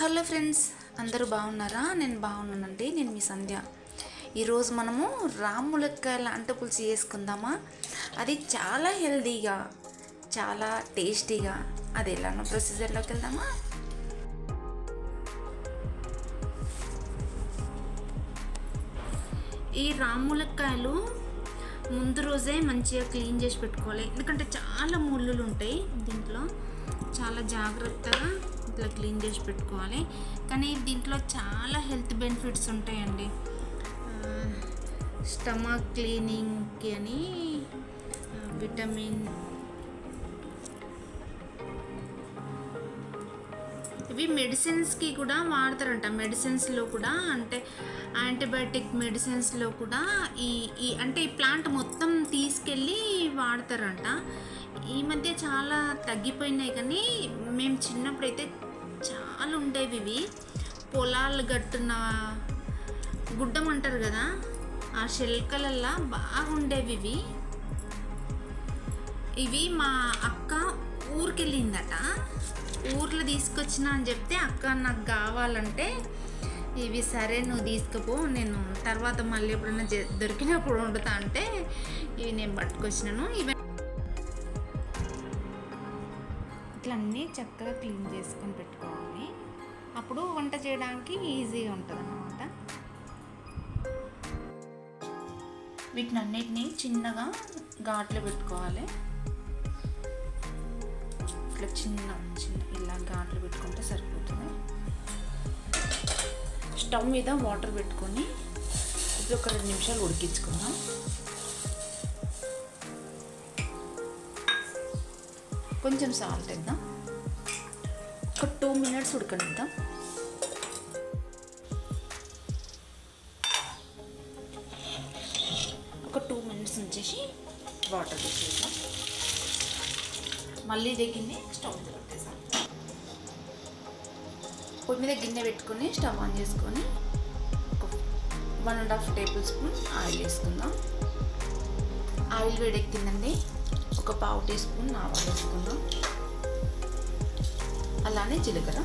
Hello friends అందరూ బాగున్నారా? నేను బాగున్నానండి నేను మీ సంధ్య. ఈరోజు మనము రాములక్కాయల అంట పులుసు చేసుకుందామా? అది చాలా హెల్తీగా చాలా టేస్టీగా అది ఎలానో ప్రొసీజర్లోకి వెళ్దామా? ఈ రాములక్కాయలు ముందు రోజే మంచిగా క్లీన్ చేసి పెట్టుకోవాలి. ఎందుకంటే చాలా ముళ్ళులు ఉంటాయి దీంట్లో. చాలా జాగ్రత్తగా ఇట్లా క్లీన్ చేసి పెట్టుకోవాలి. కానీ దీంట్లో చాలా హెల్త్ బెనిఫిట్స్ ఉంటాయండి. స్టమక్ క్లీనింగ్కి అని విటమిన్. ఇవి మెడిసిన్స్కి కూడా వాడతారంట. మెడిసిన్స్లో కూడా అంటే యాంటీబయాటిక్ మెడిసిన్స్లో కూడా ఈ ఈ అంటే ఈ ప్లాంట్ మొత్తం తీసుకెళ్ళి వాడతారంట. ఈ మధ్య చాలా తగ్గిపోయినాయి కానీ మేము చిన్నప్పుడైతే పొలాలు ఉండేవి ఇవి పొలాలు గట్టున గుడ్డం అంటారు కదా ఆ శిల్కలల్లా బాగా ఉండేవి ఇవి ఇవి మా అక్క ఊరికెళ్ళిందట. ఊర్లో తీసుకొచ్చిన అని చెప్తే అక్క నాకు కావాలంటే ఇవి సరే నువ్వు తీసుకుపో నేను తర్వాత మళ్ళీ ఎప్పుడైనా దొరికినప్పుడు వండుతా అంటే ఇవి నేను పట్టుకొచ్చినాను. ఇవి ఇట్లన్నీ చక్కగా క్లీన్ చేసుకొని పెట్టుకోవాలి. అప్పుడు వంట చేయడానికి ఈజీగా ఉంటుంది అన్నమాట వీటిని అన్నిటినీ చిన్నగా ఘాట్లు పెట్టుకోవాలి. ఇట్లా చిన్న చిన్న ఇలా ఘాట్లు పెట్టుకుంటే సరిపోతుంది. స్టవ్ మీద వాటర్ పెట్టుకొని ఇది ఒక రెండు నిమిషాలు ఉడికించుకుందాం. కొంచెం సాల్ట్ వేద్దాం. ఒక టూ మినిట్స్ ఉడకనిద్దాం. టూ మినిట్స్ ఉంచేసి వాటర్ తీసేసాం మళ్ళీ ఇదే గిన్నె స్టవ్ మీద పెట్టేసాం పొయ్యి మీద గిన్నె పెట్టుకొని స్టవ్ ఆన్ చేసుకొని one and half tablespoon oil వేసుకుందాం. ఆయిల్ వేడెక్కిందండి. ఒక పావు టీ స్పూన్ ఆవాలు వేసుకుందాం. అలానే జీలకర్ర.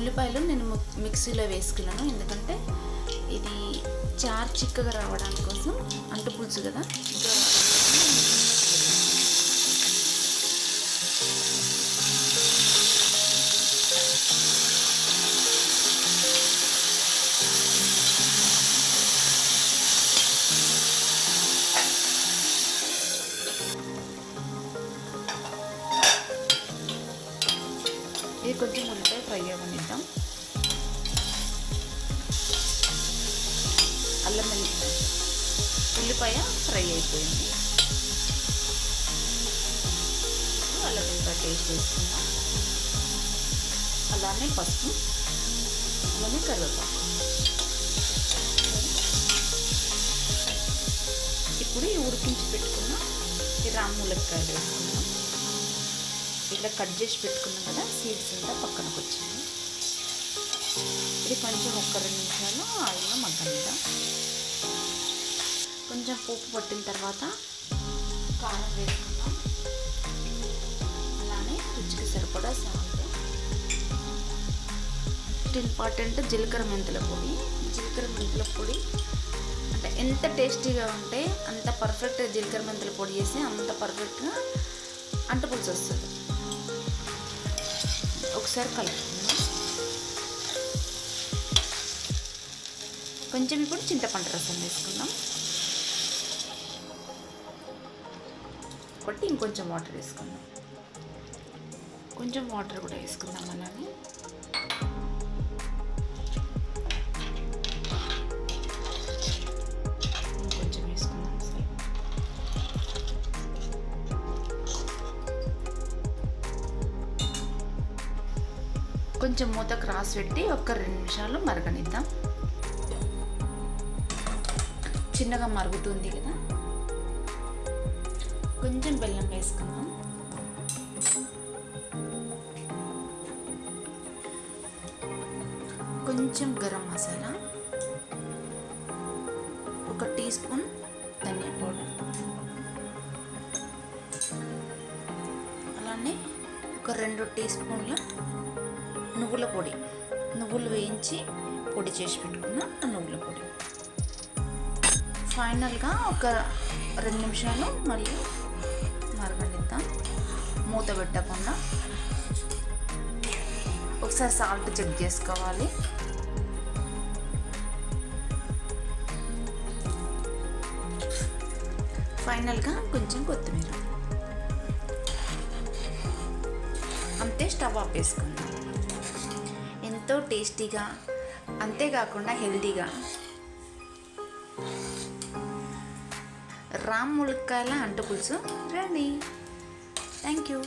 ఉల్లిపాయలు నేను మిక్సీలో వేసుకున్నాను. ఎందుకంటే ఇది చారు చిక్కగా రావడానికి కోసం అంటు పులుసు కదా. కొంచెం ఉల్లిపాయ ఫ్రై అవ్వనిద్దాం. అల్లం ఉల్లిపాయ ఫ్రై అయిపోయింది. అల్లం ఉల్లిపాయ టేస్ట్ వేసుకుందాం. అలానే పసుపు అలానే కరివేపాకు. ఇప్పుడు ఈ ఉడికించి పెట్టుకున్న ఈ రాములక్కాయలు వేసుకుందాం. ఇట్లా కట్ చేసి పెట్టుకున్నాం కదా సీడ్స్ అంతా పక్కనకు వచ్చింది ఇది కొంచెం ఒక్క రెండు నిమిషాలు ఆయిల్లో మగ్గనిద్దాం. కొంచెం పోపు పట్టిన తర్వాత కారం వేసుకుందాం. అలానే రుచికి సరిపడా సాల్ట్. ఇంపార్టెంట్ జీలకర్ర మెంతుల పొడి. జీలకర్ర మెంతుల పొడి అంటే ఎంత టేస్టీగా ఉంటే అంత పర్ఫెక్ట్ జీలకర్ర మెంతుల పొడి చేసి అంత పర్ఫెక్ట్గా అంటు పులుసు వస్తుంది. ఒకసారి కలుపుకుందాం కొంచెం ఇప్పుడు చింతపండు రసం వేసుకుందాం. కొట్టి ఇంకొంచెం వాటర్ వేసుకుందాం. కొంచెం వాటర్ కూడా వేసుకుందాం అలానే. కొంచెం మూత క్రాస్ పెట్టి ఒక రెండు నిమిషాలు మరగనిద్దాం. చిన్నగా మరుగుతుంది కదా. కొంచెం బెల్లం వేసుకుందాం. కొంచెం గరం మసాలా. ఒక టీ స్పూన్ ధనియా పౌడర్. అలానే ఒక రెండు టీ స్పూన్ల నువ్వుల పొడి. నువ్వులు వేయించి పొడి చేసి పెట్టుకున్న ఆ నువ్వుల పొడి. ఫైనల్గా ఒక రెండు నిమిషాలు మళ్ళీ మరగనిద్దాం. మూత పెట్టకుండా ఒకసారి సాల్ట్ చెక్ చేసుకోవాలి. ఫైనల్గా కొంచెం కొత్తిమీర. అంతే స్టవ్ ఆపేసుకుందాం. ఎంతో టేస్టీగా అంతేకాకుండా హెల్తీగా రామ్ ములక్కాయల అంటు పులుసు. రండి. Thank you